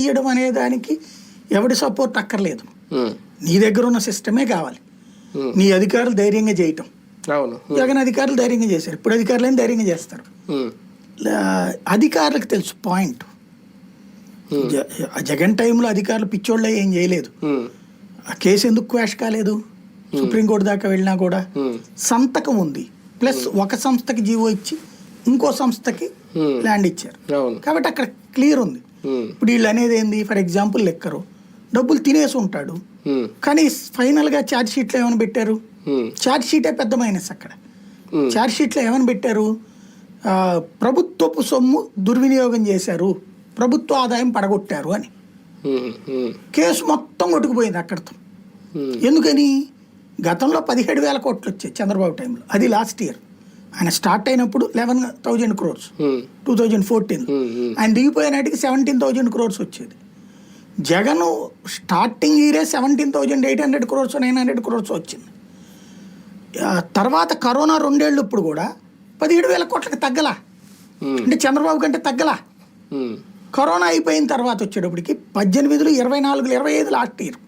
తీయడం అనే దానికి ఎవడి సపోర్ట్ అక్కర్లేదు. నీ దగ్గర ఉన్న సిస్టమే కావాలి. నీ అధికారులు ధైర్యంగా చేయటం. జగన్ అధికారులు ధైర్యంగా చేశారు. ఇప్పుడు అధికారులు ధైర్యంగా చేస్తారు. అధికారులకు తెలుసు పాయింట్. జగన్ టైంలో అధికారులు పిచ్చోళ్ళే ఏం చేయలేదు. ఆ కేసు ఎందుకు క్వాష్ కాలేదు? సుప్రీంకోర్టు దాకా వెళ్ళినా కూడా సంతకం ఉంది. ప్లస్ ఒక సంస్థకి జీవో ఇచ్చి ఇంకో సంస్థకి. ల్యాండ్ ఇచ్చారు. కాబట్టి అక్కడ క్లియర్ ఉంది. ఇప్పుడు వీళ్ళు అనేది ఏంది? ఫర్ ఎగ్జాంపుల్ లెక్కరు. డబ్బులు తినేసి ఉంటాడు. కానీ ఫైనల్గా ఛార్జ్ షీట్లో ఏమైనా పెట్టారు? ఛార్జ్ షీటే పెద్ద మైనస్ అక్కడ. ఛార్జ్ షీట్లో ఏమని పెట్టారు? ప్రభుత్వపు సొమ్ము దుర్వినియోగం చేశారు. ప్రభుత్వ ఆదాయం పడగొట్టారు అని. కేసు మొత్తం కొట్టుకుపోయింది అక్కడితో. ఎందుకని? గతంలో పదిహేడు వేల కోట్లు వచ్చాయి చంద్రబాబు టైంలో. అది లాస్ట్ ఇయర్. ఆయన స్టార్ట్ అయినప్పుడు eleven thousand crores two thousand fourteen ఆయన దిగిపోయే నాటికి సెవెంటీన్ థౌజండ్ క్రోర్స్ వచ్చేది. జగన్ స్టార్టింగ్ ఇయరే seventeen thousand eight hundred crores nine hundred crores వచ్చింది. తర్వాత కరోనా రెండేళ్ళు ఇప్పుడు కూడా పదిహేడు వేల కోట్లకి తగ్గలా. ఉమ్, అంటే చంద్రబాబు కంటే తగ్గలా. ఉమ్, కరోనా అయిపోయిన తర్వాత వచ్చేటప్పటికి పద్దెనిమిదిలో ఇరవై నాలుగులో ఇరవై ఐదు లాస్ట్ ఇయర్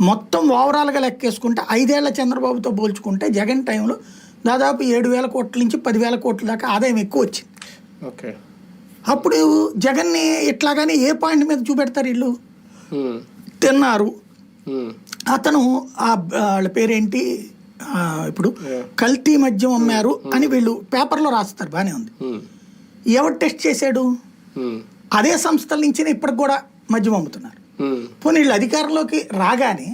మొత్తం ఓవరాల్గా లెక్కేసుకుంటే ఐదేళ్ళ చంద్రబాబుతో పోల్చుకుంటే జగన్ టైంలో దాదాపు ఏడు వేల కోట్ల నుంచి పదివేల కోట్ల దాకా ఆదాయం ఎక్కువ వచ్చింది. ఓకే. అప్పుడు జగన్ని ఇట్లాగానే ఏ పాయింట్ మీద చూపెడతారు వీళ్ళు? తిన్నారు. అతను ఆ వాళ్ళ పేరేంటి? ఇప్పుడు. కల్తీ మద్యం అమ్మారు అని వీళ్ళు పేపర్లో రాస్తారు బాగానే ఉంది. ఎవరు టెస్ట్ చేశాడు? అదే సంస్థల నుంచి ఇప్పటికి కూడా మద్యం అమ్ముతున్నారు. పోనీ వీళ్ళు అధికారంలోకి రాగానే